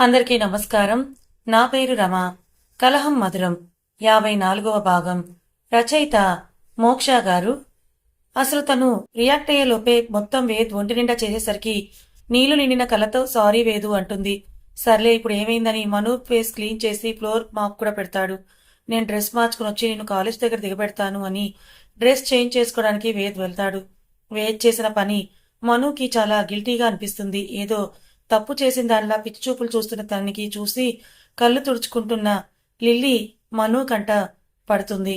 అందరికీ నమస్కారం. నా పేరు రమ. కలహం మధురం. యాభై నాలుగవ భాగం. రచయిత మోక్ష గారు. అసలు తను రియాక్ట్ అయ్యే లోపే మొత్తం వేద్ ఒంటి నిండా చేసేసరికి నీళ్ళు నిండిన కలతో సారీ వేదు అంటుంది. సర్లే ఇప్పుడు ఏమైందని మను ఫేస్ క్లీన్ చేసి ఫ్లోర్ మాప్ కూడా పెడతాడు. నేను డ్రెస్ మార్చుకుని వచ్చి నేను కాలేజ్ దగ్గర దిగబెడతాను అని డ్రెస్ చేంజ్ చేసుకోవడానికి వేద్ వెళ్తాడు. వేద్ చేసిన పని మనుకి చాలా గిల్టీగా అనిపిస్తుంది. ఏదో తప్పు చేసిన దానిలా పిచ్చి చూపులు చూస్తున్న తనకి చూసి కళ్ళు తుడుచుకుంటున్న లిల్లీ మను కంట పడుతుంది.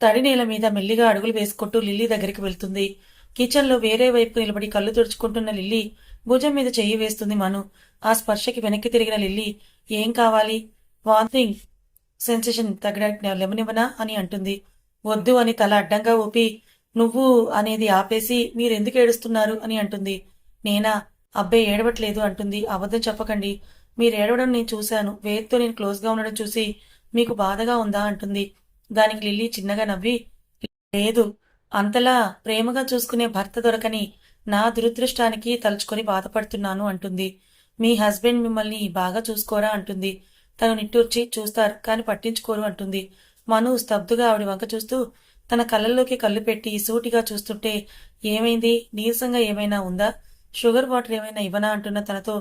తడి నేల మీద మెల్లిగా అడుగులు వేసుకుంటూ లిల్లీ దగ్గరికి వెళ్తుంది. కిచెన్లో వేరే వైపు నిలబడి కళ్ళు తుడుచుకుంటున్న లిల్లీ భుజం మీద చెయ్యి వేస్తుంది మను. ఆ స్పర్శకి వెనక్కి తిరిగిన లిల్లీ ఏం కావాలి? వాంతింగ్ సెన్సేషన్ తగ్గడానికి లెమనివ్వనా అని అంటుంది. వద్దు అని తల అడ్డంగా ఊపి నువ్వు అనేది ఆపేసి మీరెందుకు ఏడుస్తున్నారు? అని అంటుంది. నేనా? అబ్బాయి ఏడవట్లేదు అంటుంది. అబద్ధం చెప్పకండి. మీరు ఏడవడం నేను చూశాను. వేద్తో నేను క్లోజ్గా ఉండడం చూసి మీకు బాధగా ఉందా అంటుంది. దానికి లిల్లీ చిన్నగా నవ్వి లేదు. అంతలా ప్రేమగా చూసుకునే భర్త దొరకని నా దురదృష్టానికి తలుచుకొని బాధపడుతున్నాను అంటుంది. మీ హస్బెండ్ మిమ్మల్ని బాగా చూసుకోరా అంటుంది. తను నిట్టూర్చి చూస్తారు కానీ పట్టించుకోరు అంటుంది. మను స్తబ్దుగా ఆవిడ వంక చూస్తూ తన కళ్ళల్లోకి కళ్ళు పెట్టి సూటిగా చూస్తుంటే ఏమైంది? నీరసంగా ఏమైనా ఉందా? షుగర్ వాటర్ ఏమైనా ఇవ్వనా అంటున్న తనతో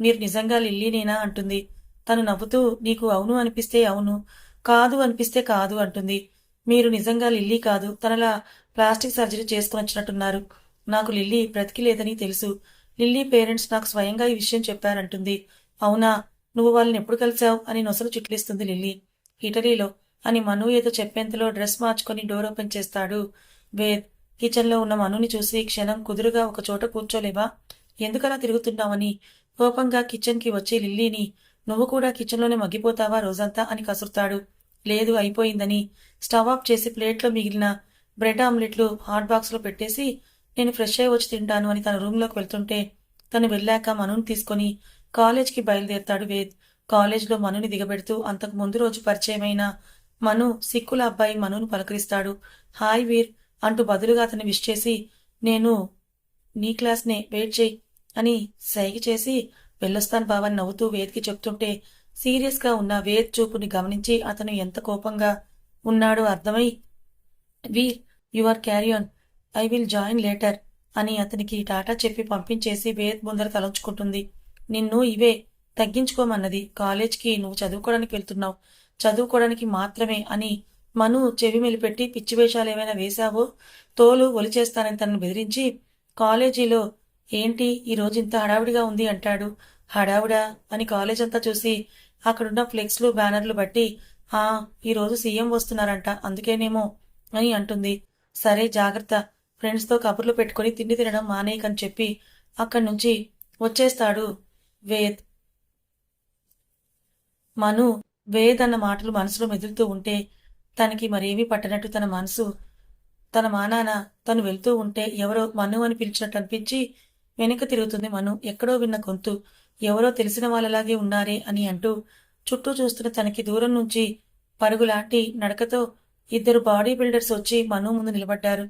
మీరు నిజంగా లిల్లీనేనా? అంటుంది. తను నవ్వుతూ నీకు అవును అనిపిస్తే అవును కాదు అనిపిస్తే కాదు అంటుంది. మీరు నిజంగా లిల్లీ కాదు తనలా ప్లాస్టిక్ సర్జరీ చేసుకుని వచ్చినట్టున్నారు. నాకు లిల్లీ బ్రతికి లేదని తెలుసు. లిల్లీ పేరెంట్స్ నాకు స్వయంగా ఈ విషయం చెప్పారంటుంది. అవునా? నువ్వు వాళ్ళని ఎప్పుడు కలిసావు? అని నొసలు చిట్లిస్తుంది లిల్లీ. ఇటలీలో అని మను ఏదో చెప్పేంతలో డ్రెస్ మార్చుకొని డోర్ ఓపెన్ చేస్తాడు వేద్. కిచెన్లో ఉన్న మనుని చూసి క్షణం కుదురుగా ఒక చోట కూర్చోలేవా? ఎందుకలా తిరుగుతున్నావని? కోపంగా కిచెన్కి వచ్చి లిల్లీని నువ్వు కూడా కిచెన్లోనే మగ్గిపోతావా రోజంతా అని కసురుతాడు. లేదు అయిపోయిందని. స్టవ్ ఆఫ్ చేసి ప్లేట్లో మిగిలిన బ్రెడ్ ఆమ్లెట్లు హాట్ బాక్స్లో పెట్టేసి నేను ఫ్రెష్ అయ్యి వచ్చి తింటాను అని తన రూమ్లోకి వెళ్తుంటే తను వెళ్ళాక మనుని తీసుకొని కాలేజ్కి బయలుదేరతాడు వేద్. కాలేజ్లో మనుని దిగబెడుతూ అంతకు ముందు రోజు పరిచయమైన మను సిక్కుల అబ్బాయి మనును పలకరిస్తాడు. హాయ్ వీర్. అంటూ బదులుగా అతను విష్ చేసి నేను నీ క్లాస్నే వెయిట్ చేయి అని సైగ చేసి వెళ్ళొస్తాను బావని నవ్వుతూ వేద్కి చెప్తుంటే సీరియస్గా ఉన్న వేద్ చూపుని గమనించి అతను ఎంత కోపంగా ఉన్నాడో అర్థమై Veer you are carry on I will join later అని అతనికి టాటా చెప్పి పంపించేసి వేద్ ముందర తలంచుకుంటుంది. నిన్ను ఇవే తగ్గించుకోమన్నది. కాలేజ్కి నువ్వు చదువుకోవడానికి వెళ్తున్నావు. చదువుకోవడానికి మాత్రమే అని మను చెవి మెలిపెట్టి పిచ్చి వేషాలు ఏమైనా వేశావో? తోలు ఒలిచేస్తానని తనను బెదిరించి కాలేజీలో ఏంటి? ఈరోజు ఇంత హడావిడిగా ఉంది అంటాడు. హడావుడా? అని కాలేజ్ అంతా చూసి అక్కడున్న ఫ్లెక్స్లు బ్యానర్లు బట్టి ఆ ఈరోజు సీఎం వస్తున్నారంట అందుకేనేమో అని అంటుంది. సరే జాగ్రత్త. ఫ్రెండ్స్తో కబుర్లు పెట్టుకుని తిండి తినడం మానేయకని చెప్పి అక్కడి నుంచి వచ్చేస్తాడు వేద్. మను వేద్ అన్న మాటలు మనసులో మెదులుతూ ఉంటే తనకి మరేమీ పట్టనట్టు తన మనసు తన మానాన తను వెళ్తూ ఉంటే ఎవరో మను అని పిలిచినట్టు అనిపించి వెనుక తిరుగుతుంది మను ఎక్కడో విన్న గొంతు ఎవరో తెలిసిన వాళ్ళలాగే ఉన్నారే అని అంటూ చుట్టూ చూస్తున్న తనకి దూరం నుంచి పరుగులాంటి నడకతో ఇద్దరు బాడీ బిల్డర్స్ వచ్చి మను ముందు నిలబడ్డారు.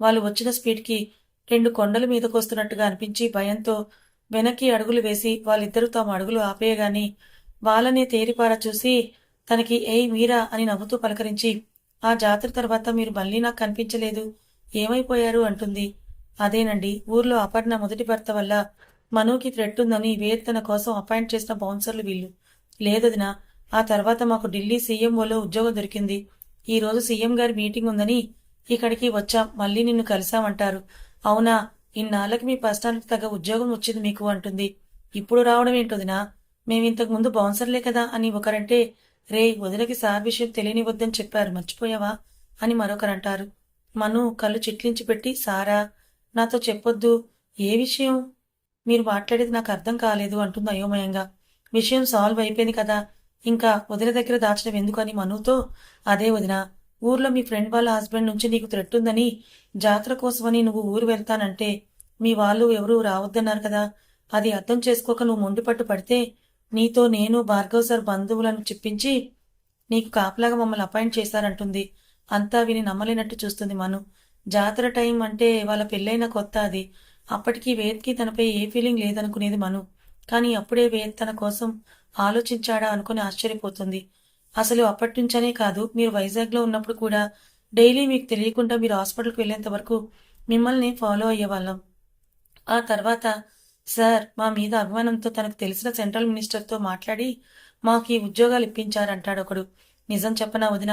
వాళ్ళు వచ్చిన స్పీడ్కి రెండు కొండల మీదకొస్తున్నట్టుగా అనిపించి భయంతో వెనక్కి అడుగులు వేసి వాళ్ళిద్దరూ తాము అడుగులు ఆపేయగాని వాళ్ళనే తేరిపారా చూసి తనకి ఏయ్ మీరా అని నవ్వుతూ పలకరించి ఆ జాతర తర్వాత మీరు మళ్ళీ నాకు కనిపించలేదు. ఏమైపోయారు? అంటుంది. అదేనండి ఊర్లో అపర్ణ మొదటి భర్త వల్ల మనుకి థ్రెట్ ఉందని వేద్ తన కోసం అపాయింట్ చేసిన బౌన్సర్లు వీళ్ళు. లేదదినా ఆ తర్వాత మాకు ఢిల్లీ సీఎంఓలో ఉద్యోగం దొరికింది. ఈ రోజు సీఎం గారి మీటింగ్ ఉందని ఇక్కడికి వచ్చాం మళ్ళీ నిన్ను కలిసామంటారు అవునా ఇన్నాళ్ళకి మీ పర్సనాలిటీ తగ్గ ఉద్యోగం వచ్చింది మీకు అంటుంది. ఇప్పుడు రావడం ఏంటొదినా మేమింతకు ముందు బౌన్సర్లే కదా అని ఒకరంటే రే వదినకి సార్ విషయం తెలియనివద్దని చెప్పారు. మర్చిపోయావా? అని మరొకరంటారు. మను కళ్ళు చిట్లించి పెట్టి సారా నాతో చెప్పొద్దు. ఏ విషయం? మీరు మాట్లాడేది నాకు అర్థం కాలేదు అంటుంది అయోమయంగా. విషయం సాల్వ్ అయిపోయింది కదా. ఇంకా వదిన దగ్గర దాచడం ఎందుకు అని మనుతో? అదే వదిన ఊర్లో మీ ఫ్రెండ్ వాళ్ళ హస్బెండ్ నుంచి నీకు థ్రెట్ ఉందని జాతర కోసమని నువ్వు ఊరు వెళ్తానంటే మీ వాళ్ళు ఎవరూ రావద్దన్నారు కదా. అది అర్థం చేసుకోక నువ్వు మొండిపట్టు పడితే నీతో నేను భార్గవ్ సార్ బంధువులను చెప్పించి నీకు కాపలాగా మమ్మల్ని అపాయింట్ చేశారంటుంది. అంతా విని నమ్మలేనట్టు చూస్తుంది మను. జాతర టైం అంటే వాళ్ళ పెళ్ళైన కొత్త అది. అప్పటికి వేద్కి తనపై ఏ ఫీలింగ్ లేదనుకునేది మను. కానీ అప్పుడే వేద్ తన కోసం ఆలోచించాడా అనుకుని ఆశ్చర్యపోతుంది. అసలు అప్పటి నుంచనే కాదు మీరు వైజాగ్లో ఉన్నప్పుడు కూడా డైలీ మీకు తెలియకుండా మీరు హాస్పిటల్కి వెళ్ళేంత వరకు మిమ్మల్ని ఫాలో అయ్యేవాళ్ళం. ఆ తర్వాత సార్ మా మీద అభిమానంతో తనకు తెలిసిన సెంట్రల్ మినిస్టర్తో మాట్లాడి మాకు ఈ ఉద్యోగాలు ఇప్పించారంటాడు ఒకడు. నిజం చెప్పనా వదిన?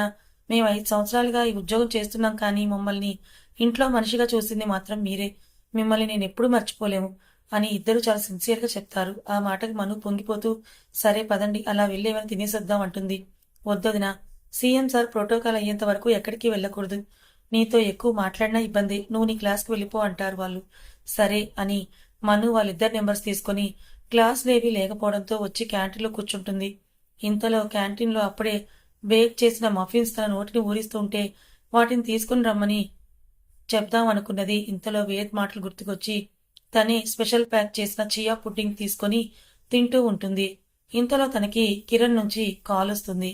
మేము ఐదు సంవత్సరాలుగా ఈ ఉద్యోగం చేస్తున్నాం కానీ మమ్మల్ని ఇంట్లో మనిషిగా చూసింది మాత్రం మీరే. మిమ్మల్ని నేను ఎప్పుడూ మర్చిపోలేము అని ఇద్దరు చాలా సిన్సియర్గా చెప్తారు. ఆ మాటకు మను పొంగిపోతూ సరే పదండి అలా వెళ్ళేమని తినేసొద్దాం అంటుంది. వద్దొదిన సీఎం సార్ ప్రోటోకాల్ అయ్యేంత వరకు ఎక్కడికి వెళ్ళకూడదు. నీతో ఎక్కువ మాట్లాడినా ఇబ్బంది. నువ్వు నీ క్లాస్కి వెళ్ళిపో అంటారు వాళ్ళు. సరే అని మను వాళ్ళిద్దరు నెంబర్స్ తీసుకొని క్లాసులేవి లేకపోవడంతో వచ్చి క్యాంటీన్లో కూర్చుంటుంది. ఇంతలో క్యాంటీన్లో అప్పుడే బేక్ చేసిన మఫిన్స్ తన నోటిని ఊరిస్తుంటే వాటిని తీసుకుని రమ్మని చెప్దాం అనుకున్నది. ఇంతలో వేద్ మాటలు గుర్తుకొచ్చి తనే స్పెషల్ ప్యాక్ చేసిన చియా పుడ్డింగ్ తీసుకొని తింటూ ఉంటుంది. ఇంతలో తనకి కిరణ్ నుంచి కాల్ వస్తుంది.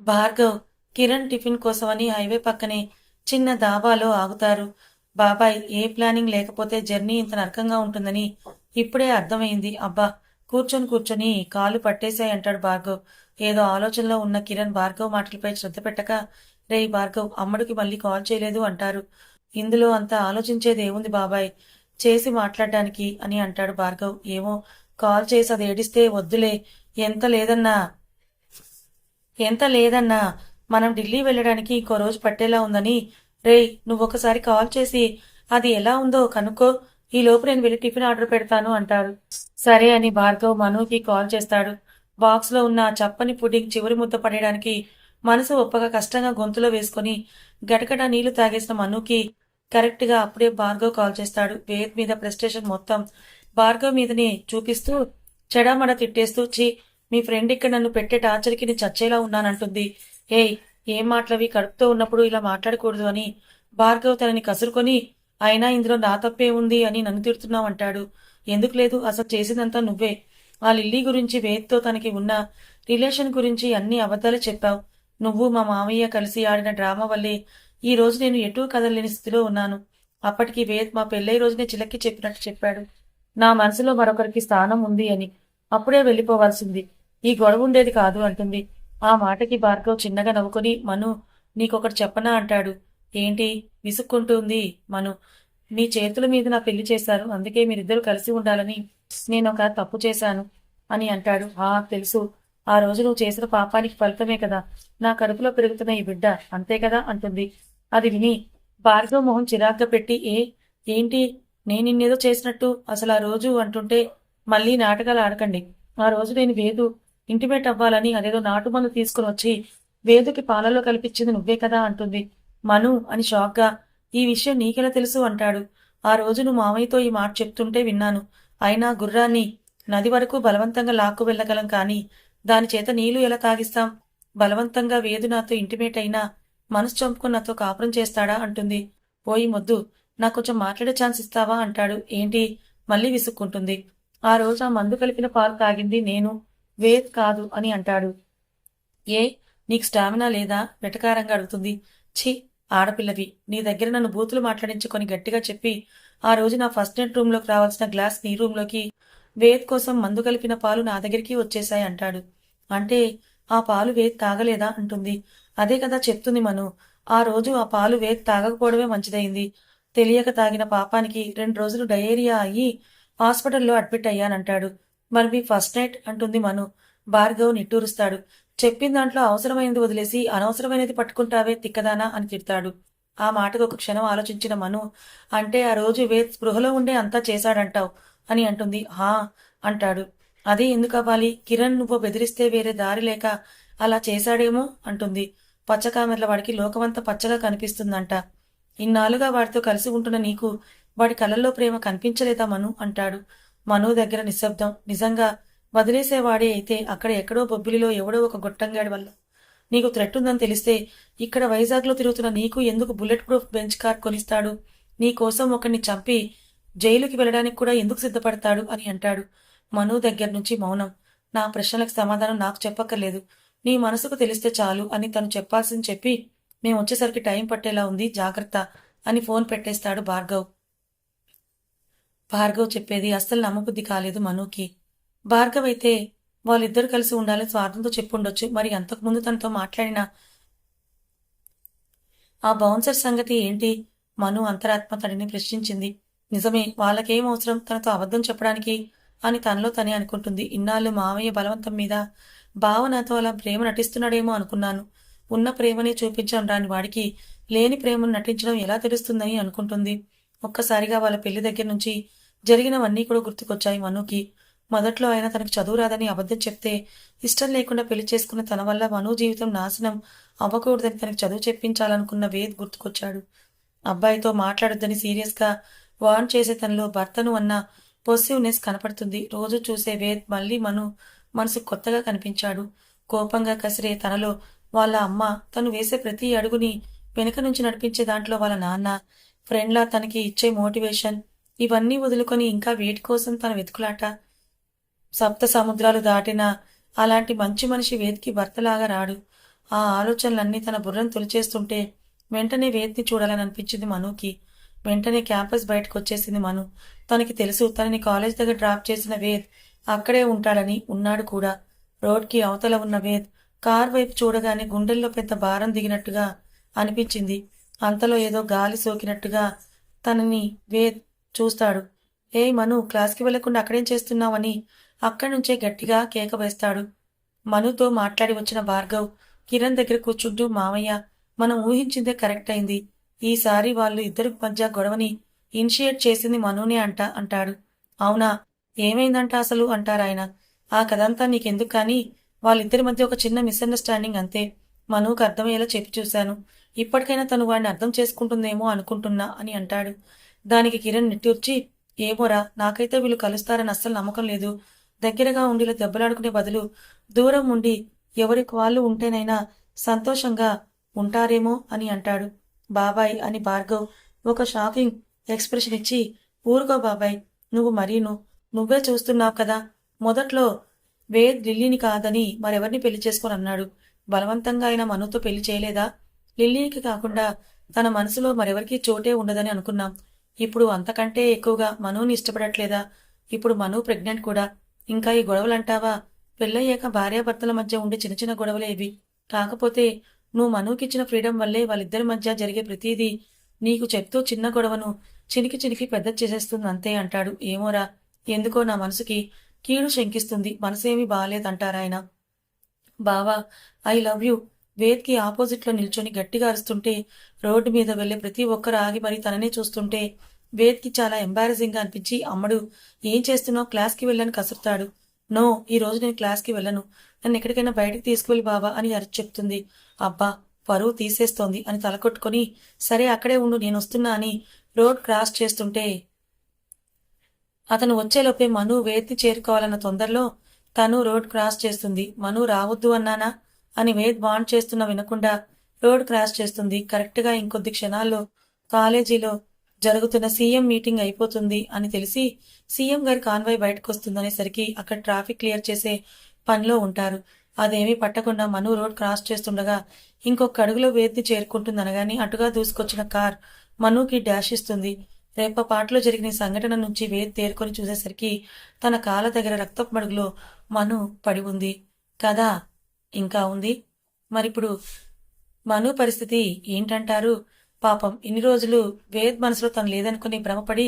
భార్గవ్ కిరణ్ టిఫిన్ కోసమని హైవే పక్కనే చిన్న దాబాలో ఆగుతారు. బాబాయ్ ఏ ప్లానింగ్ లేకపోతే జర్నీ ఇంత నరకంగా ఉంటుందని ఇప్పుడే అర్థమైంది. అబ్బా కూర్చొని కూర్చొని కాలు పట్టేశాయి అంటాడు భార్గవ్. ఏదో ఆలోచనలో ఉన్న కిరణ్ భార్గవ్ మాటలపై శ్రద్ధ పెట్టక రే భార్గవ్ అమ్మడికి మళ్ళీ కాల్ చేయలేదు అంటారు. ఇందులో అంత ఆలోచించేది ఏముంది బాబాయ్? చేసి మాట్లాడడానికి అని అంటాడు భార్గవ్. ఏమో కాల్ చేసి అది ఏడిస్తే వద్దులే. ఎంత లేదన్నా ఎంత లేదన్నా మనం ఢిల్లీ వెళ్ళడానికి ఇంకో రోజు పట్టేలా ఉందని రేయ్ నువ్వొకసారి కాల్ చేసి అది ఎలా ఉందో కనుక్కో. ఈ లోపు నేను వెళ్ళి టిఫిన్ ఆర్డర్ పెడతాను అంటారు. సరే అని భార్గవ్ మనుకి కాల్ చేస్తాడు. బాక్స్లో ఉన్న చప్పని పుడ్డింగ్ చివరి ముద్ద పడేయడానికి మనసు ఒప్పగా కష్టంగా గొంతులో వేసుకొని గటగట నీళ్ళు తాగేసిన మనుకి కరెక్ట్గా అప్పుడే భార్గవ్ కాల్ చేస్తాడు. వేద్ మీద ప్రెస్టేషన్ మొత్తం భార్గవ్ మీదనే చూపిస్తూ చెడామడ తిట్టేస్తూ చీ మీ ఫ్రెండ్ ఇక్కడ నన్ను పెట్టే టార్చర్కి నేను చచ్చేలా ఉన్నానంటుంది. ఏయ్ ఏం మాటలవి కడుపుతో ఉన్నప్పుడు ఇలా మాట్లాడకూడదు అని భార్గవ్ తనని కసురుకొని అయినా ఇందులో నా తప్పే ఉంది అని నన్ను తిడుతున్నావు అంటాడు ఎందుకు లేదు? అసలు చేసిందంతా నువ్వే. ఆ లిల్లీ గురించి వేద్తో తనకి ఉన్న రిలేషన్ గురించి అన్ని అబద్ధాలు చెప్పావు. నువ్వు మా మామయ్య కలిసి ఆడిన డ్రామా వల్లే ఈ రోజు నేను ఎటూ కదలలేని స్థితిలో ఉన్నాను. అప్పటికి వేద్ మా పెళ్ళై రోజునే చిలక్కి చెప్పినట్టు చెప్పాడు. నా మనసులో మరొకరికి స్థానం ఉంది అని. అప్పుడే వెళ్ళిపోవాల్సింది. ఈ గొడవ ఉండేది కాదు అంటుంది. ఆ మాటకి భార్గవ్ చిన్నగా నవ్వుకొని మను నీకొకటి చెప్పనా? అంటాడు. ఏంటి? విసుక్కుంటుంది మను. మీ చేతుల మీద నా పెళ్ళి చేశారు. అందుకే మీరిద్దరూ కలిసి ఉండాలని నేను ఒక తప్పు చేశాను అని అంటాడు. ఆ తెలుసు. ఆ రోజు నువ్వు చేసిన పాపానికి ఫలితమే కదా. నా కడుపులో పెరుగుతున్న ఈ బిడ్డ. అంతే కదా? అంటుంది. అది విని భార్గవ్ మొహం చిరాగ్గా పెట్టి ఏ ఏంటి? నేను నిన్నేదో చేసినట్టు. అసలు ఆ రోజు అంటుంటే మళ్ళీ నాటకాలు ఆడకండి. ఆ రోజు నేను వేదు. ఇంటిమేట్ అవ్వాలని అదేదో నాటుమందు తీసుకుని వచ్చి వేదుకి పాలలో కల్పించింది నువ్వే కదా అంటుంది. మను అని షాక్గా ఈ విషయం నీకెలా తెలుసు అంటాడు. ఆ రోజు నువ్వు మామయ్యతో ఈ మాట చెప్తుంటే విన్నాను. అయినా గుర్రాన్ని నది వరకు బలవంతంగా లాక్కు వెళ్ళగలం కానీ దాని చేత నీళ్ళు ఎలా తాగిస్తాం? బలవంతంగా వేదు నాతో ఇంటిమేట్ అయినా మనసు చంపుకుని నాతో కాపురం చేస్తాడా అంటుంది. పోయి మొద్దు నాకు కొంచెం మాట్లాడే ఛాన్స్ ఇస్తావా అంటాడు. ఏంటి? మళ్ళీ విసుక్కుంటుంది. ఆ రోజు ఆ మందు కలిపిన పాలు తాగింది నేను. వేద్ కాదు అని అంటాడు. ఏ నీకు స్టామినా లేదా? వెటకారంగా అడుగుతుంది. ఛీ ఆడపిల్లవి నీ దగ్గర నన్ను బూతులు మాట్లాడించుకొని గట్టిగా చెప్పి ఆ రోజు నా ఫస్ట్ నైట్ రూమ్లోకి రావాల్సిన గ్లాస్ నీ రూమ్లోకి వేద్ కోసం మందు కలిపిన పాలు నా దగ్గరికి వచ్చేశాయి అంటాడు. అంటే ఆ పాలు వేద్ తాగలేదా? అంటుంది. అదే కదా చెప్తుంది మను. ఆ రోజు ఆ పాలు వేద్ తాగకపోవడమే మంచిదైంది తెలియక తాగిన పాపానికి రెండు రోజులు డయేరియా అయ్యి హాస్పిటల్లో అడ్మిట్ అయ్యానంటాడు. మరి మీ ఫస్ట్ నైట్ అంటుంది మను. భార్గవ్ నిట్టూరుస్తాడు. చెప్పిన దాంట్లో అవసరమైనది వదిలేసి అనవసరమైనది పట్టుకుంటావే తిక్కదానా అని తిడతాడు. ఆ మాటకు ఒక క్షణం ఆలోచించిన మను అంటే ఆ రోజు వేద్ స్పృహలో ఉండే అంతా చేశాడంటావు అని అంటుంది. హా అంటాడు. అదే ఎందుకు అవ్వాలి కిరణ్ నువ్వు బెదిరిస్తే వేరే దారి లేక అలా చేశాడేమో అంటుంది. పచ్చకామెర్ల వాడికి లోకమంతా పచ్చగా కనిపిస్తుందంట. ఇన్నాళ్ళుగా వాడితో కలిసి ఉంటున్న నీకు వాడి కళ్ళల్లో ప్రేమ కనిపించలేదా మను? అంటాడు. మను దగ్గర నిశ్శబ్దం. నిజంగా వదిలేసేవాడే అయితే అక్కడ ఎక్కడో బొబ్బిలిలో ఎవడో ఒక గొట్టంగాడి వల్ల. నీకు థ్రెట్ ఉందని తెలిస్తే ఇక్కడ వైజాగ్లో తిరుగుతున్న నీకు ఎందుకు బుల్లెట్ ప్రూఫ్ బెంచ్ కార్ కొనిస్తాడు? నీ కోసం ఒకరిని చంపి జైలుకి వెళ్ళడానికి కూడా ఎందుకు సిద్ధపడతాడు అని అంటాడు మను దగ్గర నుంచి మౌనం. నా ప్రశ్నలకు సమాధానం నాకు చెప్పక్కర్లేదు. నీ మనసుకు తెలిస్తే చాలు అని తను చెప్పాల్సింది చెప్పి మేము వచ్చేసరికి టైం పట్టేలా ఉంది జాగ్రత్త అని ఫోన్ పెట్టేస్తాడు భార్గవ్. భార్గవ్ చెప్పేది అస్సలు నమ్మబుద్ధి కాలేదు మనుకి. భార్గవ్ అయితే వాళ్ళిద్దరు కలిసి ఉండాలని స్వార్థంతో చెప్పుండొచ్చు. మరి అంతకుముందు తనతో మాట్లాడిన ఆ బౌన్సర్ సంగతి ఏంటి? మను అంతరాత్మ తనని ప్రశ్నించింది. నిజమే వాళ్ళకేం అవసరం? తనతో అబద్ధం చెప్పడానికి అని తనలో తనే అనుకుంటుంది. ఇన్నాళ్ళు మావయ్య బలవంతం మీద భావనతో అలా ప్రేమ నటిస్తున్నాడేమో అనుకున్నాను. ఉన్న ప్రేమనే చూపించడం రాని వాడికి లేని ప్రేమను నటించడం ఎలా తెలుస్తుందని అనుకుంటుంది. ఒక్కసారిగా వాళ్ళ పెళ్ళి దగ్గర నుంచి జరిగినవన్నీ కూడా గుర్తుకొచ్చాయి మనుకి. మొదట్లో ఆయన తనకు చదువు రాదని అబద్ధం చెప్తే ఇష్టం లేకుండా పెళ్ళి చేసుకున్న తన వల్ల మను జీవితం నాశనం అవ్వకూడదని తనకు చదువు చెప్పించాలనుకున్న వేద్ గుర్తుకొచ్చాడు. అబ్బాయితో మాట్లాడొద్దని సీరియస్గా వార్న్ చేసే తనలో భర్తను అన్న పొసివ్నెస్ కనపడుతుంది. రోజు చూసే వేద్ మళ్ళీ మను మనసు కొత్తగా కనిపించాడు. కోపంగా కసిరే తనలో వాళ్ళ అమ్మ తను వేసే ప్రతి అడుగుని వెనుక నుంచి నడిపించే దాంట్లో వాళ్ళ నాన్న ఫ్రెండ్లా తనకి ఇచ్చే మోటివేషన్ ఇవన్నీ వదులుకొని ఇంకా వేటి కోసం తన వెతుకులాట సప్త సముద్రాలు దాటిన అలాంటి మంచి మనిషి వేదికి భర్తలాగా రాడు. ఆ ఆలోచనలన్నీ తన బుర్రను తొలిచేస్తుంటే వెంటనే వేద్ని చూడాలని అనిపించింది మనుకి. వెంటనే క్యాంపస్ బయటకు వచ్చేసింది మను. తనకి తెలుసు తనని కాలేజ్ దగ్గర డ్రాప్ చేసిన వేద్ అక్కడే ఉంటాడని ఉన్నాడు కూడా. రోడ్కి అవతల ఉన్న వేద్ కార్ వైపు చూడగానే గుండెల్లో పెద్ద భారం దిగినట్టుగా అనిపించింది. అంతలో ఏదో గాలి సోకినట్టుగా తనని వేద్ చూస్తాడు. ఏ మను క్లాస్కి వెళ్ళకుండా అక్కడేం చేస్తున్నావని? అక్కడి నుంచే గట్టిగా కేక వేస్తాడు. మనుతో మాట్లాడి వచ్చిన భార్గవ్ కిరణ్ దగ్గర కూర్చుంటూ మామయ్య మనం ఊహించిందే కరెక్ట్ అయింది. ఈసారి వాళ్ళు ఇద్దరి మధ్య గొడవని ఇనిషియేట్ చేసింది మనునే అంట అంటాడు. అవునా? ఏమైందంట అసలు? అంటారాయన ఆ కథంతా నీకెందుకు కానీ వాళ్ళిద్దరి మధ్య ఒక చిన్న మిస్అండర్స్టాండింగ్ అంతే. మనుకు అర్థమయ్యేలా చెప్పి చూశాను. ఇప్పటికైనా తను వాడిని అర్థం చేసుకుంటుందేమో అనుకుంటున్నా అని అంటాడు. దానికి కిరణ్ నిట్టూర్చి ఏమోరా నాకైతే వీళ్ళు కలుస్తారని అస్సలు నమ్మకం లేదు. దగ్గరగా ఉండి దెబ్బలాడుకునే బదులు దూరం ఉండి ఎవరికి వాళ్ళు ఉంటేనైనా సంతోషంగా ఉంటారేమో అని అంటాడు. బాబాయ్ అని భార్గవ్ ఒక షాకింగ్ ఎక్స్ప్రెషన్ ఇచ్చి ఊరుకో బాబాయ్ నువ్వు మరీను. నువ్వే చూస్తున్నావు కదా మొదట్లో వేద్ లిల్లీని కాదని మరెవరిని పెళ్ళి చేసుకొని అన్నాడు. బలవంతంగా ఆయన మనుతో పెళ్ళి చేయలేదా? లిల్లీకి కాకుండా తన మనసులో మరెవరికి చోటే ఉండదని అనుకున్నాం. ఇప్పుడు అంతకంటే ఎక్కువగా మనుని ఇష్టపడట్లేదా? ఇప్పుడు మను ప్రెగ్నెంట్ కూడా. ఇంకా ఈ గొడవలంటావా? పెళ్ళయ్యాక భార్యాభర్తల మధ్య ఉండే చిన్న చిన్న గొడవలే ఇవి. కాకపోతే నువ్వు మనుకిచ్చిన ఫ్రీడమ్ వల్లే వాళ్ళిద్దరి మధ్య జరిగే ప్రతిదీ నీకు చెప్తూ చిన్న గొడవను చినికి చినికి పెద్ద చేసేస్తుంది అంతే అంటాడు. ఏమోరా ఎందుకో నా మనసుకి కీడు శంకిస్తుంది. మనసేమీ బాగాలేదంటారాయన బావా ఐ లవ్ యూ. వేద్కి ఆపోజిట్లో నిల్చొని గట్టిగా అరుస్తుంటే రోడ్డు మీద వెళ్ళే ప్రతి ఒక్కరు ఆగి మరి తననే చూస్తుంటే వేద్కి చాలా ఎంబారసింగ్గా అనిపించి అమ్మడు ఏం చేస్తున్నావు? క్లాస్కి వెళ్ళని కసురుతాడు. నో ఈ రోజు నేను క్లాస్కి వెళ్ళను. నన్ను ఎక్కడికైనా బయటకు తీసుకువెళ్ళి బాబా అని అరిచి చెప్తుంది. అబ్బా పరువు తీసేస్తోంది అని తలకొట్టుకొని సరే అక్కడే ఉండు నేను వస్తున్నా అని రోడ్ క్రాస్ చేస్తుంటే అతను వచ్చేలోపే మను వేద్ని చేరుకోవాలన్న తొందరలో తను రోడ్ క్రాస్ చేస్తుంది. మను రావద్దు అన్నానా? అని వేద్ బాండ్ చేస్తున్న వినకుండా రోడ్ క్రాస్ చేస్తుంది. కరెక్ట్గా ఇంకొద్ది క్షణాల్లో కాలేజీలో జరుగుతున్న సీఎం మీటింగ్ అయిపోతుంది అని తెలిసి సీఎం గారి కాన్వాయ్ బయటకు వస్తుందనేసరికి అక్కడ ట్రాఫిక్ క్లియర్ చేసే పనిలో ఉంటారు. అదేమీ పట్టకుండా మను రోడ్ క్రాస్ చేస్తుండగా ఇంకొక అడుగులో వేద్ని చేరుకుంటుందనగాని అటుగా దూసుకొచ్చిన కార్ మనుకి డాష్ ఇస్తుంది. రేపపాట్లో జరిగిన సంఘటన నుంచి వేద్ తేరుకొని చూసేసరికి తన కాళ్ళ దగ్గర రక్తపు మడుగులో మను పడి ఉంది. కదా? ఇంకా ఉంది. మరిప్పుడు మను పరిస్థితి ఏంటంటారు? పాపం ఇన్ని రోజులు వేద్ మనసులో తను లేదనుకుని భ్రమపడి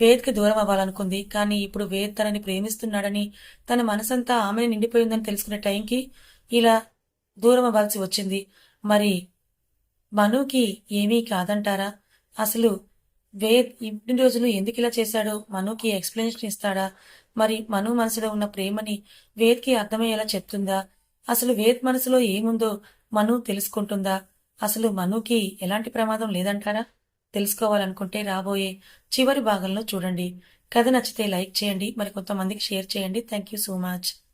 వేద్కి దూరం అవ్వాలనుకుంది. కానీ ఇప్పుడు వేద్ తనని ప్రేమిస్తున్నాడని తన మనసంతా ఆమెని నిండిపోయిందని తెలుసుకునే టైంకి ఇలా దూరం అవ్వాల్సి వచ్చింది. మరి మనుకి ఏమీ కాదంటారా? అసలు వేద్ ఇన్ని రోజులు ఎందుకు ఇలా చేశాడో మనుకి ఎక్స్ప్లెనేషన్ ఇస్తాడా? మరి మను మనసులో ఉన్న ప్రేమని వేద్కి అర్థమయ్యేలా చెప్తుందా? అసలు వేద్ మనసులో ఏముందో మను తెలుసుకుంటుందా? అసలు మనుకి ఎలాంటి ప్రమాదం లేదంటారా? తెలుసుకోవాలనుకుంటే రాబోయే చివరి భాగంలో చూడండి. కథ నచ్చితే లైక్ చేయండి మరి కొంతమందికి షేర్ చేయండి. Thank you so much.